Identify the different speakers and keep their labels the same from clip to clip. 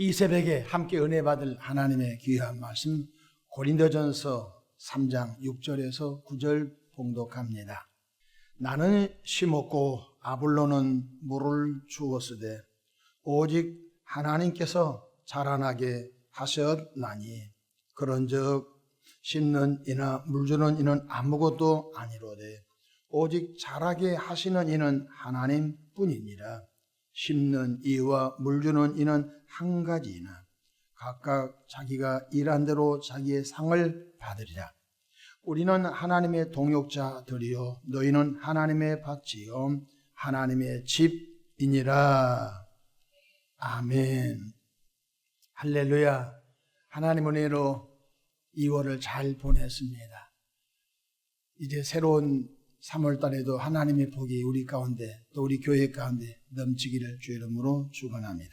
Speaker 1: 이 새벽에 함께 은혜 받을 하나님의 귀한 말씀 고린도전서 3장 6절에서 9절 봉독합니다. 나는 심었고 아블로는 물을 주었으되 오직 하나님께서 자라나게 하셨나니 그런즉 심는 이나 물주는 이는 아무것도 아니로되 오직 자라게 하시는 이는 하나님뿐이니라 심는 이와 물주는 이는 한 가지이나 각각 자기가 일한 대로 자기의 상을 받으리라. 우리는 하나님의 동역자들이요 너희는 하나님의 밭이요 하나님의 집이니라. 아멘. 할렐루야. 하나님 은혜로 2월을 잘 보냈습니다. 이제 새로운 3월 달에도 하나님의 복이 우리 가운데 또 우리 교회 가운데 넘치기를 주 이름으로 축원합니다.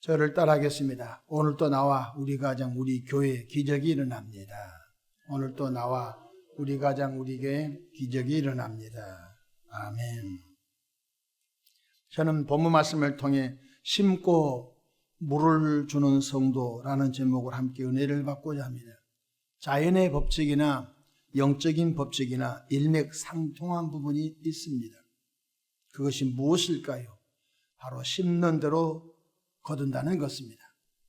Speaker 1: 저를 따라하겠습니다. 오늘 또 나와 우리 가정 우리 교회 기적이 일어납니다. 오늘 또 나와 우리 가정 우리 교회 기적이 일어납니다. 아멘. 저는 본문 말씀을 통해 심고 물을 주는 성도라는 제목을 함께 은혜를 받고자 합니다. 자연의 법칙이나 영적인 법칙이나 일맥상통한 부분이 있습니다. 그것이 무엇일까요? 바로 심는 대로 거둔다는 것입니다.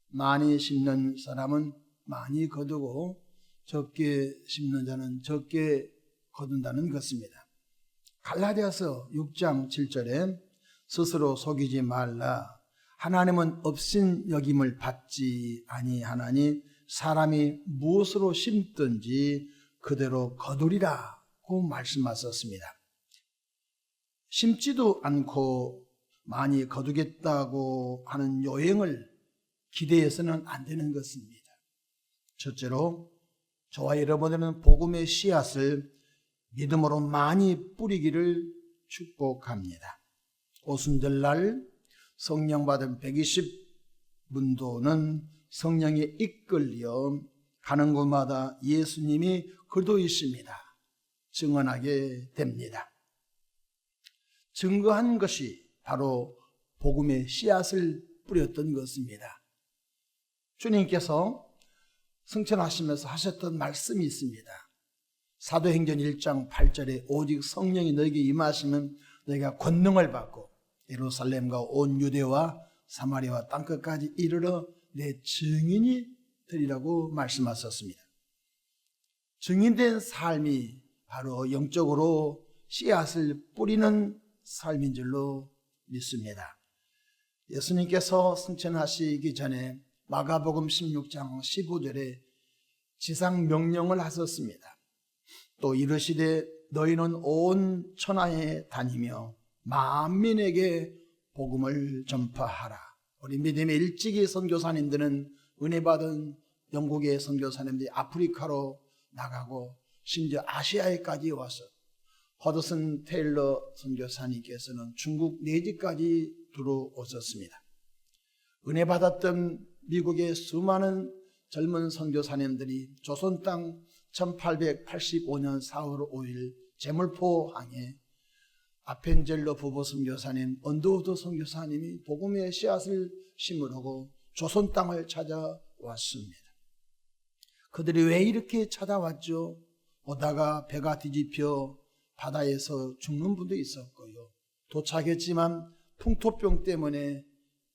Speaker 1: 많이 심는 사람은 많이 거두고 적게 심는 자는 적게 거둔다는 것입니다. 갈라디아서 6장 7절에 스스로 속이지 말라 하나님은 없인 여김을 받지 아니하나니 사람이 무엇으로 심든지 그대로 거두리라고 말씀하셨습니다. 심지도 않고 많이 거두겠다고 하는 요행을 기대해서는 안 되는 것입니다. 첫째로 저와 여러분들은 복음의 씨앗을 믿음으로 많이 뿌리기를 축복합니다. 오순절날 성령 받은 120분도는 성령에 이끌려 가는 곳마다 예수님이 그도있습니다. 증언하게 됩니다. 증거한 것이 바로 복음의 씨앗을 뿌렸던 것입니다. 주님께서 승천하시면서 하셨던 말씀이 있습니다. 사도행전 1장 8절에 오직 성령이 너에게 임하시면 너희가 권능을 받고 예루살렘과 온 유대와 사마리아와 땅끝까지 이르러 내 증인이 되리라고 말씀하셨습니다. 증인된 삶이 바로 영적으로 씨앗을 뿌리는 삶인 줄로 믿습니다. 예수님께서 승천하시기 전에 마가복음 16장 15절에 지상 명령을 하셨습니다. 또 이르시되 너희는 온 천하에 다니며 만민에게 복음을 전파하라. 우리 믿음의 일찍이 선교사님들은 은혜 받은 영국의 선교사님들이 아프리카로 나가고 심지어 아시아에까지 와서 허드슨 테일러 선교사님께서는 중국 내지까지 들어오셨습니다. 은혜 받았던 미국의 수많은 젊은 선교사님들이 조선 땅 1885년 4월 5일 제물포 항에 아펜젤로 부부 선교사님, 언더우드 선교사님이 복음의 씨앗을 심으려고 조선 땅을 찾아왔습니다. 그들이 왜 이렇게 찾아왔죠? 오다가 배가 뒤집혀 바다에서 죽는 분도 있었고요. 도착했지만 풍토병 때문에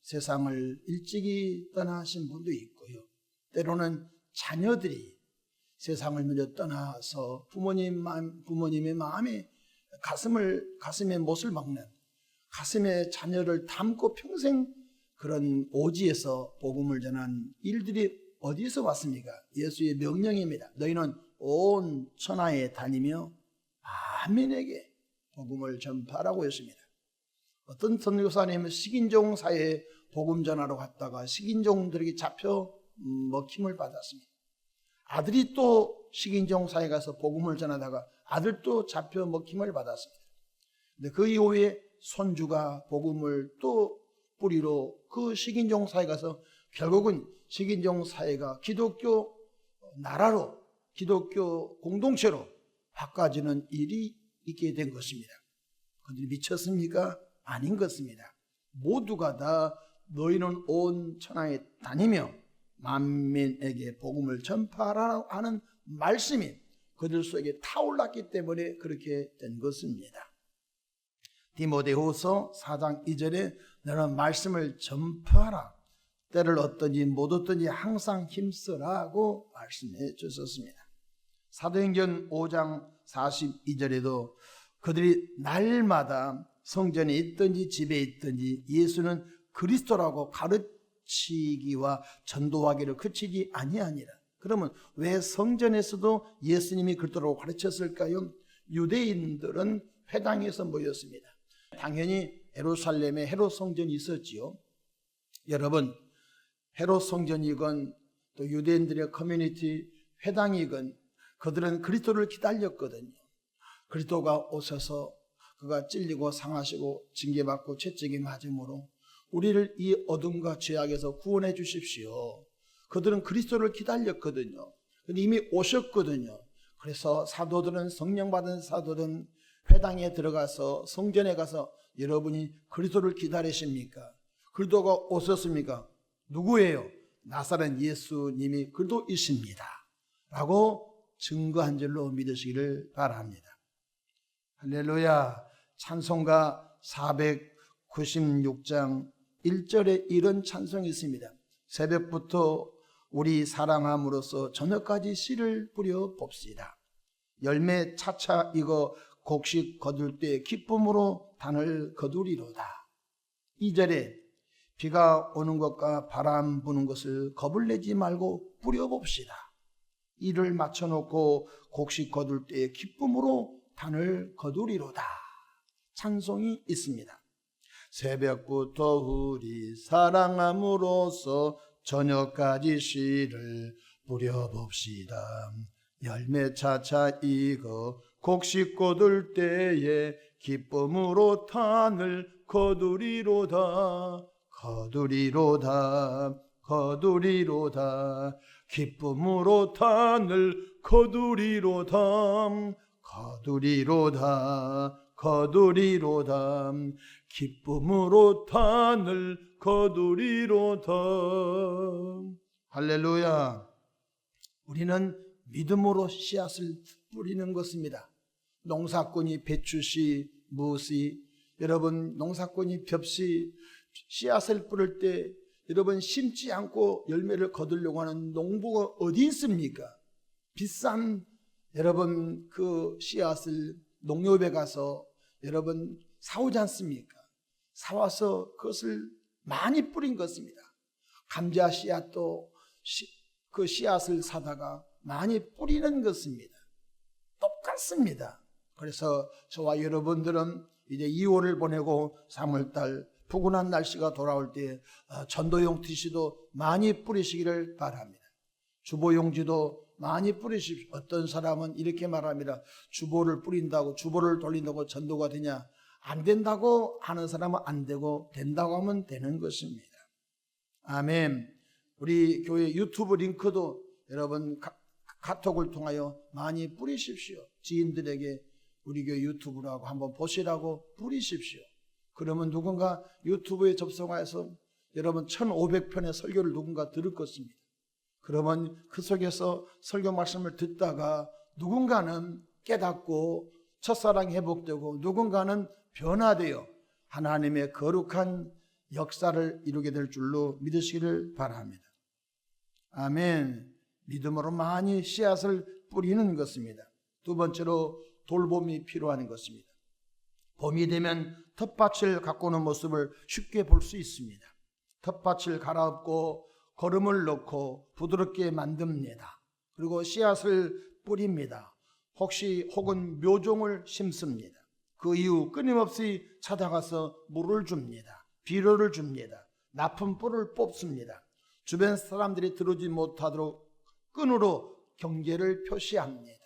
Speaker 1: 세상을 일찍이 떠나신 분도 있고요. 때로는 자녀들이 세상을 먼저 떠나서 부모님 마음, 부모님의 마음에 가슴을 가슴에 못을 박는 가슴에 자녀를 담고 평생 그런 오지에서 복음을 전한 일들이 어디서 왔습니까? 예수의 명령입니다. 너희는 온 천하에 다니며 만민에게 복음을 전파하라고 했습니다. 어떤 선교사님은 식인종 사회에 복음 전하러 갔다가 식인종들에게 잡혀 먹힘을 받았습니다. 아들이 또 식인종 사회에 가서 복음을 전하다가 아들도 잡혀 먹힘을 받았습니다. 근데 그 이후에 손주가 복음을 또 뿌리로 그 식인종 사회 가서 결국은 식인종 사회가 기독교 나라로 기독교 공동체로 바꿔지는 일이 있게 된 것입니다. 그들이 미쳤습니까? 아닌 것입니다. 모두가 다 너희는 온 천하에 다니며 만민에게 복음을 전파하라 하는 말씀이 그들 속에 타올랐기 때문에 그렇게 된 것입니다. 디모데후서 4장 2절에 너는 말씀을 전파하라. 때를 얻든지 못 얻든지 항상 힘쓰라고 말씀해 주셨습니다. 사도행전 5장 42절에도 그들이 날마다 성전에 있든지 집에 있든지 예수는 그리스도라고 가르치기와 전도하기를 그치지 아니하니라. 그러면 왜 성전에서도 예수님이 그리스도라고 가르쳤을까요? 유대인들은 회당에서 모였습니다. 당연히 예루살렘에 헤롯 성전이 있었지요. 여러분, 헤롯 성전이건 또 유대인들의 커뮤니티 회당이건 그들은 그리스도를 기다렸거든요. 그리스도가 오셔서 그가 찔리고 상하시고 징계받고 채찍이 맞음으로 우리를 이 어둠과 죄악에서 구원해 주십시오. 그들은 그리스도를 기다렸거든요. 근데 이미 오셨거든요. 그래서 사도들은 성령 받은 사도들은 회당에 들어가서 성전에 가서 여러분이 그리스도를 기다리십니까? 그리스도가 오셨습니까? 누구예요? 나사렛 예수님이 그리스도이십니다. 라고 증거한 줄로 믿으시기를 바랍니다. 할렐루야. 찬송가 496장 1절에 이런 찬송이 있습니다. 새벽부터 우리 사랑함으로써 저녁까지 씨를 뿌려 봅시다. 열매 차차 익어 곡식 거둘 때 기쁨으로 단을 거두리로다. 2절에 비가 오는 것과 바람 부는 것을 겁을 내지 말고 뿌려봅시다. 이를 맞춰놓고 곡식 거둘 때 기쁨으로 단을 거두리로다. 찬송이 있습니다. 새벽부터 우리 사랑함으로써 저녁까지 씨를 뿌려봅시다. 열매 차차 익어 곡식 거둘 때에 기쁨으로 탄을 거두리로다. 거두리로다. 거두리로다. 기쁨으로 탄을 거두리로다. 거두리로다. 거두리로다. 기쁨으로 탄을 거두리로다. 할렐루야. 우리는 믿음으로 씨앗을 뿌리는 것입니다. 농사꾼이 배추씨, 무씨, 여러분 농사꾼이 벽씨 씨앗을 뿌릴 때 여러분 심지 않고 열매를 거두려고 하는 농부가 어디 있습니까? 비싼 여러분 그 씨앗을 농협에 가서 여러분 사오지 않습니까? 사와서 그것을 많이 뿌린 것입니다. 감자 씨앗도 시, 그 씨앗을 사다가 많이 뿌리는 것입니다. 똑같습니다. 그래서 저와 여러분들은 이제 2월을 보내고 3월달 푸근한 날씨가 돌아올 때 어, 전도용 티슈도 많이 뿌리시기를 바랍니다. 주보용지도 많이 뿌리십시오. 어떤 사람은 이렇게 말합니다. 주보를 뿌린다고 주보를 돌린다고 전도가 되냐? 안 된다고 하는 사람은 안 되고 된다고 하면 되는 것입니다. 아멘. 우리 교회 유튜브 링크도 여러분 카, 카톡을 통하여 많이 뿌리십시오. 지인들에게 우리 교회 유튜브라고 한번 보시라고 뿌리십시오. 그러면 누군가 유튜브에 접속해서 여러분 1500편의 설교를 누군가 들을 것입니다. 그러면 그 속에서 설교 말씀을 듣다가 누군가는 깨닫고 첫사랑이 회복되고 누군가는 변화되어 하나님의 거룩한 역사를 이루게 될 줄로 믿으시기를 바랍니다. 아멘. 믿음으로 많이 씨앗을 뿌리는 것입니다. 두 번째로 돌봄이 필요한 것입니다. 봄이 되면 텃밭을 가꾸는 모습을 쉽게 볼 수 있습니다. 텃밭을 갈아엎고 거름을 넣고 부드럽게 만듭니다. 그리고 씨앗을 뿌립니다. 혹시 혹은 묘종을 심습니다. 그 이후 끊임없이 찾아가서 물을 줍니다. 비료를 줍니다. 나쁜 뿔을 뽑습니다. 주변 사람들이 들어오지 못하도록 끈으로 경계를 표시합니다.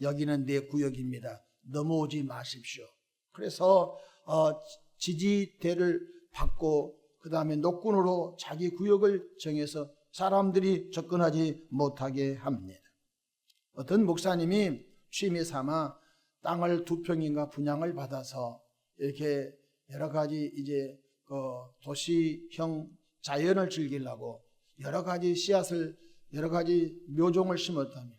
Speaker 1: 여기는 내 구역입니다. 넘어오지 마십시오. 그래서 어, 지지대를 받고 그 다음에 노끈으로 자기 구역을 정해서 사람들이 접근하지 못하게 합니다. 어떤 목사님이 취미 삼아 땅을 두 평인가 분양을 받아서 이렇게 여러 가지 이제 그 도시형 자연을 즐기려고 여러 가지 씨앗을 여러 가지 묘종을 심었다면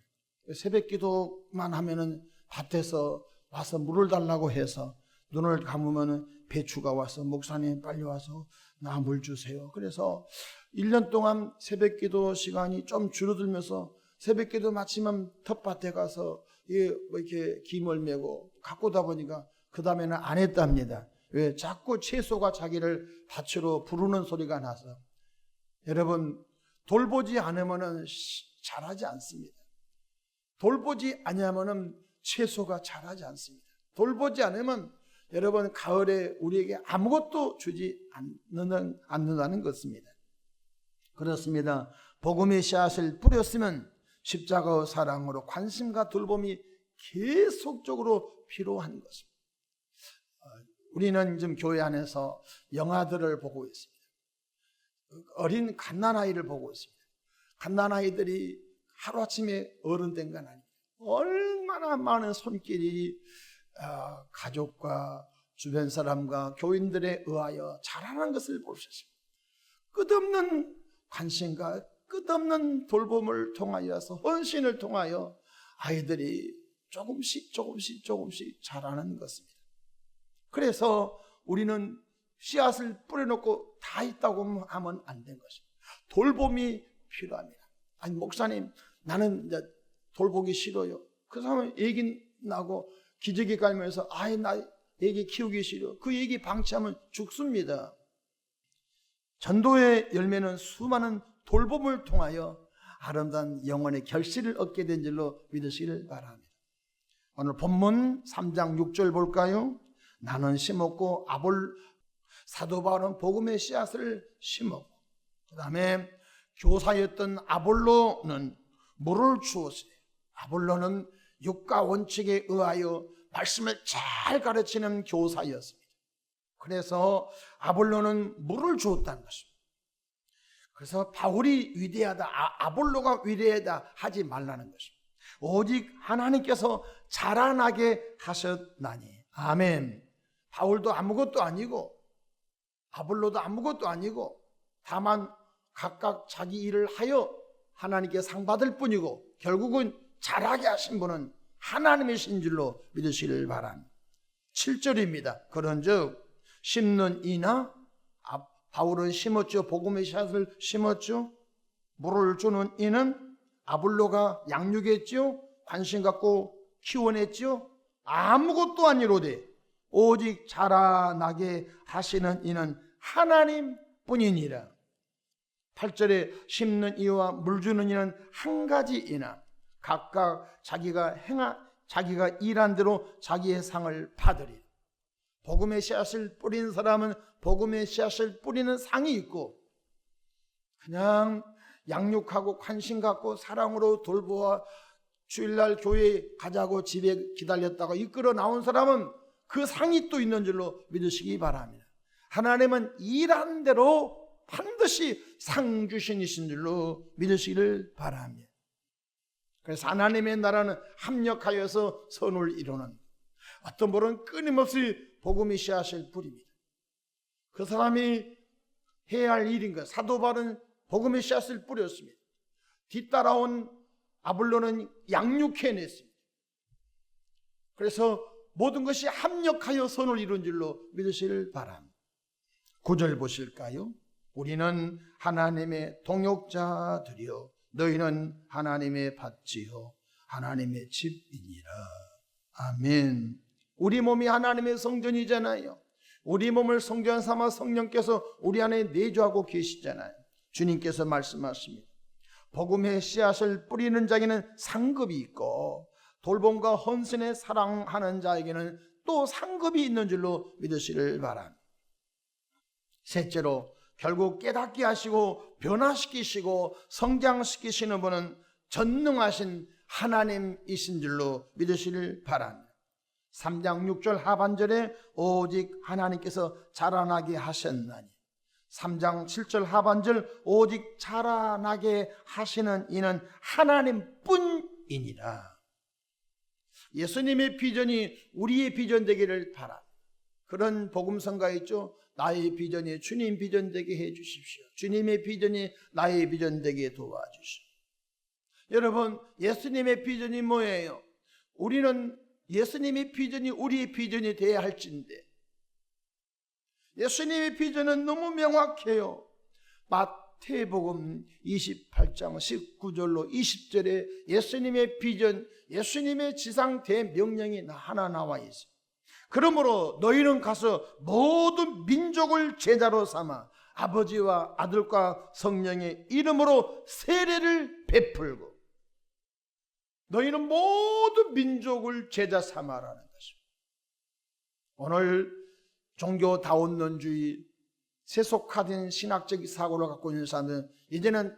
Speaker 1: 새벽 기도만 하면은 밭에서 와서 물을 달라고 해서 눈을 감으면은 배추가 와서 목사님 빨리 와서 나 물 주세요. 그래서 1년 동안 새벽 기도 시간이 좀 줄어들면서 새벽 기도 마치면 텃밭에 가서 뭐 이렇게 김을 메고 가꾸다 보니까 그 다음에는 안 했답니다. 왜? 자꾸 채소가 자기를 밭으로 부르는 소리가 나서 여러분 돌보지 않으면은 시- 자라지 않습니다. 돌보지 않으면은 채소가 자라지 않습니다. 돌보지 않으면 여러분 가을에 우리에게 아무것도 주지 않는, 않는다는 것입니다. 그렇습니다. 복음의 씨앗을 뿌렸으면 십자가의 사랑으로 관심과 돌봄이 계속적으로 필요한 것입니다. 어, 우리는 지금 교회 안에서 영화들을 보고 있습니다. 어린 갓난아이를 보고 있습니다. 갓난아이들이 하루아침에 어른 된 건 아닙니다. 얼마나 많은 손길이 아, 가족과 주변 사람과 교인들에 의하여 자라는 것을 볼 수 있습니다. 끝없는 관심과 끝없는 돌봄을 통하여서 헌신을 통하여 아이들이 조금씩 조금씩 조금씩 자라는 것입니다. 그래서 우리는 씨앗을 뿌려놓고 다 있다고 하면 안 된 것입니다. 돌봄이 필요합니다. 아니 목사님 나는 이제 돌보기 싫어요. 그 사람은 얘기 나고 기저귀 깔면서 아이 나 얘기 키우기 싫어. 그 얘기 방치하면 죽습니다. 전도의 열매는 수많은 돌봄을 통하여 아름다운 영혼의 결실을 얻게 된 줄로 믿으시길 바랍니다. 오늘 본문 3장 6절 볼까요? 나는 심었고 아볼 사도 바울은 복음의 씨앗을 심었고 그 다음에 교사였던 아볼로는 물을 주었어요. 아볼로는 육가 원칙에 의하여 말씀을 잘 가르치는 교사였습니다. 그래서 아볼로는 물을 주었다는 것입니다. 그래서 바울이 위대하다, 아, 아볼로가 위대하다 하지 말라는 것입니다. 오직 하나님께서 자라나게 하셨나니. 아멘. 바울도 아무것도 아니고, 아볼로도 아무것도 아니고, 다만 각각 자기 일을 하여 하나님께 상 받을 뿐이고, 결국은 자라게 하신 분은 하나님이신 줄로 믿으시길 바랍니다. 7절입니다. 그런즉 심는 이나 아, 바울은 심었죠. 복음의 샷을 심었죠. 물을 주는 이는 아블로가 양육했죠. 관심 갖고 키워냈죠. 아무것도 아니로되 오직 자라나게 하시는 이는 하나님 뿐이니라. 8절에 심는 이와 물 주는 이는 한 가지 이나 각각 자기가 행하 자기가 일한 대로 자기의 상을 받으리. 복음의 씨앗을 뿌린 사람은 복음의 씨앗을 뿌리는 상이 있고 그냥 양육하고 관심 갖고 사랑으로 돌보아 주일날 교회 가자고 집에 기다렸다가 이끌어 나온 사람은 그 상이 또 있는 줄로 믿으시기 바랍니다. 하나님은 일한 대로 반드시 상 주신이신 줄로 믿으시기를 바랍니다. 그래서 하나님의 나라는 합력하여서 선을 이루는 어떤 분은 끊임없이 복음이 씨앗을 뿌립니다. 그 사람이 해야 할 일인 것. 사도 바울은 복음의 씨앗을 뿌렸습니다. 뒤따라온 아블로는 양육해냈습니다. 그래서 모든 것이 합력하여 선을 이룬 줄로 믿으시길 바랍니다. 구절 보실까요? 우리는 하나님의 동역자들이요 너희는 하나님의 밭지요 하나님의 집이니라. 아멘. 우리 몸이 하나님의 성전이잖아요. 우리 몸을 성전 삼아 성령께서 우리 안에 내주하고 계시잖아요. 주님께서 말씀하십니다. 복음의 씨앗을 뿌리는 자에게는 상급이 있고 돌봄과 헌신에 사랑하는 자에게는 또 상급이 있는 줄로 믿으시길 바랍니다. 셋째로 결국 깨닫게 하시고 변화시키시고 성장시키시는 분은 전능하신 하나님이신 줄로 믿으시길 바랍니다. 3장 6절 하반절에 오직 하나님께서 자라나게 하셨나니 3장 7절 하반절 오직 자라나게 하시는 이는 하나님뿐이니라. 예수님의 비전이 우리의 비전 되기를 바라. 그런 복음성가 있죠. 나의 비전이 주님 비전 되게 해 주십시오. 주님의 비전이 나의 비전 되게 도와주시오. 여러분, 예수님의 비전이 뭐예요? 우리는 예수님의 비전이 우리의 비전이 돼야 할진데 예수님의 비전은 너무 명확해요. 마태복음 28장 19절로 20절에 예수님의 비전, 예수님의 지상 대명령이 하나 나와 있어요. 그러므로 너희는 가서 모든 민족을 제자로 삼아 아버지와 아들과 성령의 이름으로 세례를 베풀고 너희는 모든 민족을 제자 삼아라는 것입니다. 오늘 종교 다원론주의 세속화된 신학적 사고를 갖고 있는 사람들은 이제는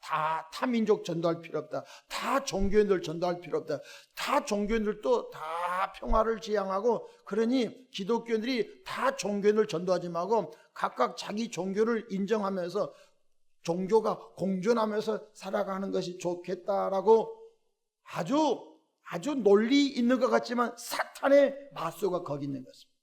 Speaker 1: 다 타민족 전도할 필요 없다. 다 종교인들 전도할 필요 없다. 다 종교인들도 다 평화를 지향하고 그러니 기독교인들이 다 종교인들 전도하지 말고 각각 자기 종교를 인정하면서 종교가 공존하면서 살아가는 것이 좋겠다라고 아주 아주 논리 있는 것 같지만 사탄의 마수가 거기 있는 것입니다.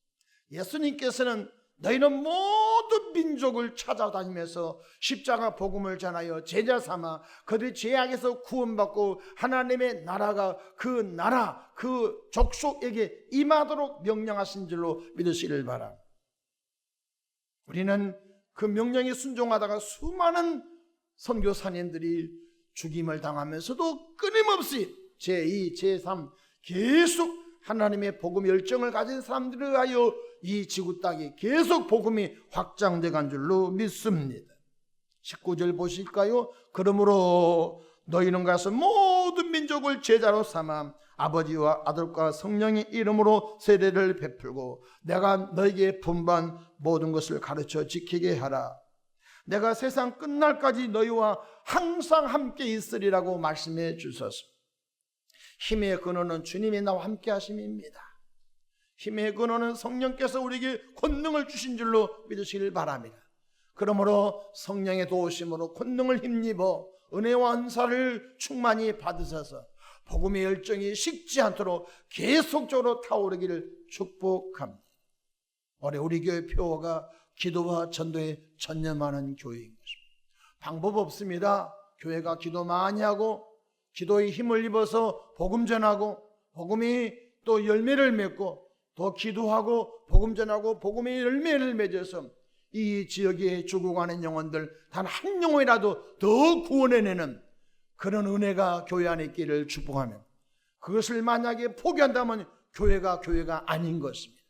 Speaker 1: 예수님께서는 너희는 모든 민족을 찾아다니면서 십자가 복음을 전하여 제자 삼아 그들이 죄악에서 구원받고 하나님의 나라가 그 나라 그 족속에게 임하도록 명령하신 줄로 믿으시길 바랍니다. 우리는 그 명령에 순종하다가 수많은 선교사님들이 죽임을 당하면서도 끊임없이 제2, 제3 계속 하나님의 복음 열정을 가진 사람들을 하여 이 지구 땅에 계속 복음이 확장돼 간 줄로 믿습니다. 19절 보실까요? 그러므로 너희는 가서 모든 민족을 제자로 삼아 아버지와 아들과 성령의 이름으로 세례를 베풀고 내가 너에게 분반 모든 것을 가르쳐 지키게 하라. 내가 세상 끝날까지 너희와 항상 함께 있으리라고 말씀해 주소서. 힘의 근원은 주님이 나와 함께 하심입니다. 힘의 근원은 성령께서 우리에게 권능을 주신 줄로 믿으시길 바랍니다. 그러므로 성령의 도우심으로 권능을 힘입어 은혜와 은사를 충만히 받으셔서 복음의 열정이 식지 않도록 계속적으로 타오르기를 축복합니다. 올해 우리 교회 표어가 기도와 전도에 전념하는 교회인 것입니다. 방법 없습니다. 교회가 기도 많이 하고 기도에 힘을 입어서 복음 전하고 복음이 또 열매를 맺고 더 기도하고 복음 전하고 복음의 열매를 맺어서 이 지역에 죽어가는 영혼들 단 한 영혼이라도 더 구원해내는 그런 은혜가 교회 안에 있기를 축복하며 그것을 만약에 포기한다면 교회가 교회가 아닌 것입니다.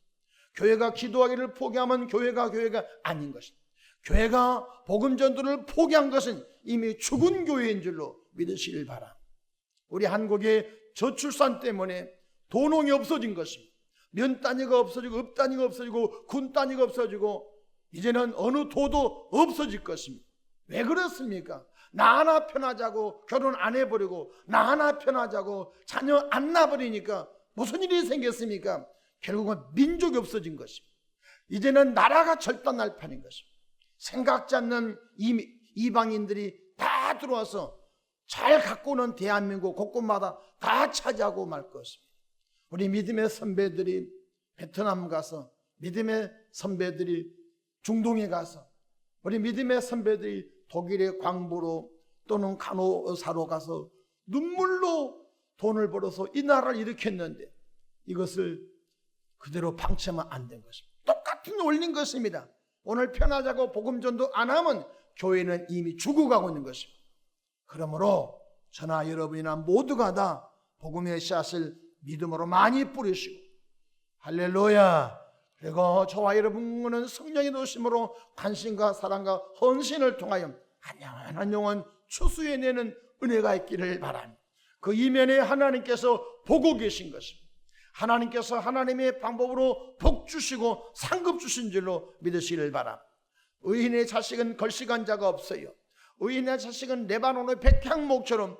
Speaker 1: 교회가 기도하기를 포기하면 교회가 교회가 아닌 것입니다. 교회가 복음 전도를 포기한 것은 이미 죽은 교회인 줄로 믿으시길 바랍니다. 우리 한국의 저출산 때문에 도농이 없어진 것입니다. 면 단위가 없어지고 업 단위가 없어지고 군 단위가 없어지고 이제는 어느 도도 없어질 것입니다. 왜 그렇습니까? 나 하나 편하자고 결혼 안 해버리고 나 하나 편하자고 자녀 안 낳아버리니까 무슨 일이 생겼습니까? 결국은 민족이 없어진 것입니다. 이제는 나라가 절단날 판인 것입니다. 생각지 않는 이방인들이 다 들어와서 잘 갖고 오는 대한민국 곳곳마다 다 차지하고 말 것입니다. 우리 믿음의 선배들이 베트남 가서 믿음의 선배들이 중동에 가서 우리 믿음의 선배들이 독일의 광부로 또는 간호사로 가서 눈물로 돈을 벌어서 이 나라를 일으켰는데 이것을 그대로 방치하면 안 된 것입니다. 똑같은 원리인 것입니다. 오늘 편하자고 복음전도 안 하면 교회는 이미 죽어가고 있는 것입니다. 그러므로 저나 여러분이나 모두가 다 복음의 씨앗을 믿음으로 많이 뿌리시고 할렐루야 그리고 저와 여러분은 성령의 도심으로 관심과 사랑과 헌신을 통하여 한영한 영혼 추수해 내는 은혜가 있기를 바랍니다. 그 이면에 하나님께서 보고 계신 것입니다. 하나님께서 하나님의 방법으로 복 주시고 상급 주신 줄로 믿으시기를 바랍니다. 의인의 자식은 걸시간 자가 없어요. 의인의 자식은 레바논의 백향목처럼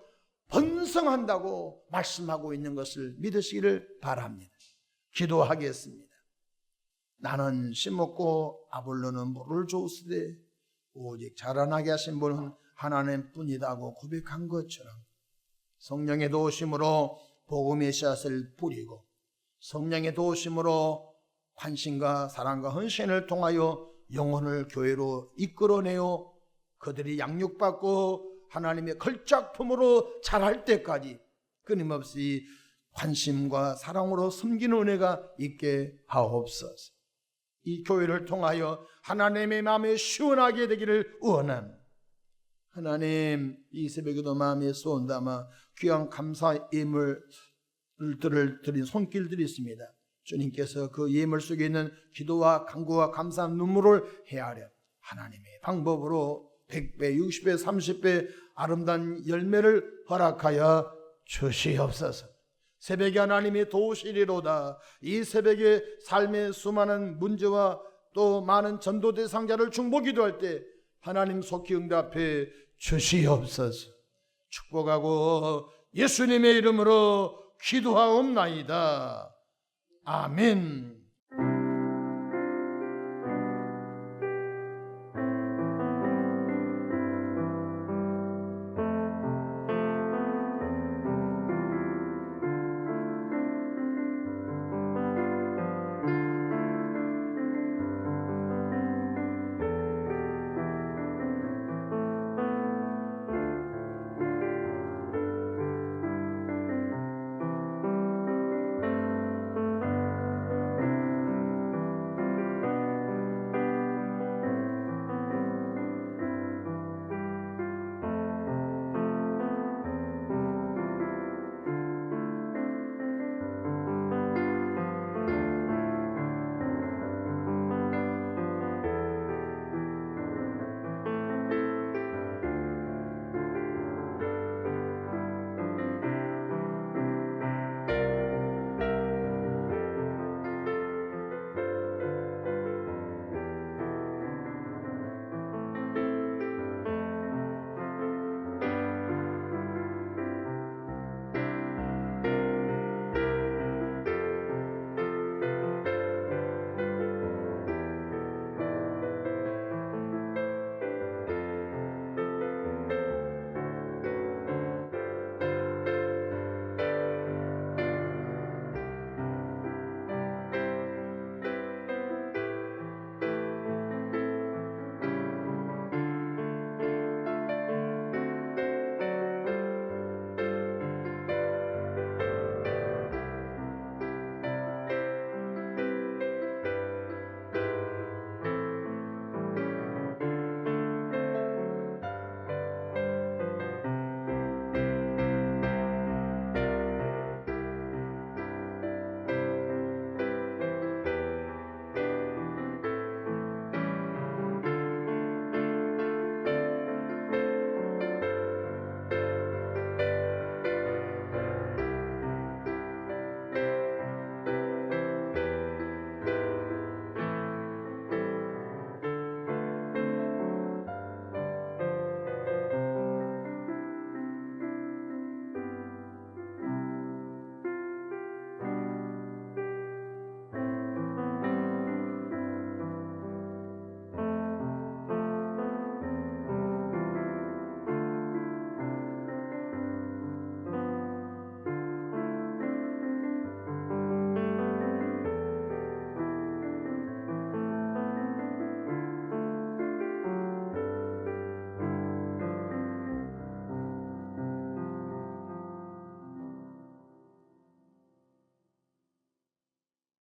Speaker 1: 번성한다고 말씀하고 있는 것을 믿으시기를 바랍니다. 기도하겠습니다. 나는 심먹고 아볼로는 물을 주으되 오직 자라나게 하신 분은 하나님 뿐이다고 고백한 것처럼 성령의 도우심으로 복음의 씨앗을 뿌리고 성령의 도우심으로 관심과 사랑과 헌신을 통하여 영혼을 교회로 이끌어내어 그들이 양육받고 하나님의 걸작품으로 자랄 때까지 끊임없이 관심과 사랑으로 섬기는 은혜가 있게 하옵소서. 이 교회를 통하여 하나님의 마음에 시원하게 되기를 원함. 하나님 이 새벽에도 마음에 쏜 담아 귀한 감사 예물들을 드린 손길들이 있습니다. 주님께서 그 예물 속에 있는 기도와 간구와 감사한 눈물을 헤아려 하나님의 방법으로 100배, 60배, 30배 아름다운 열매를 허락하여 주시옵소서. 새벽에 하나님이 도우시리로다. 이 새벽에 삶의 수많은 문제와 또 많은 전도 대상자를 중보 기도할 때 하나님 속히 응답해 주시옵소서. 축복하고 예수님의 이름으로 기도하옵나이다. 아멘.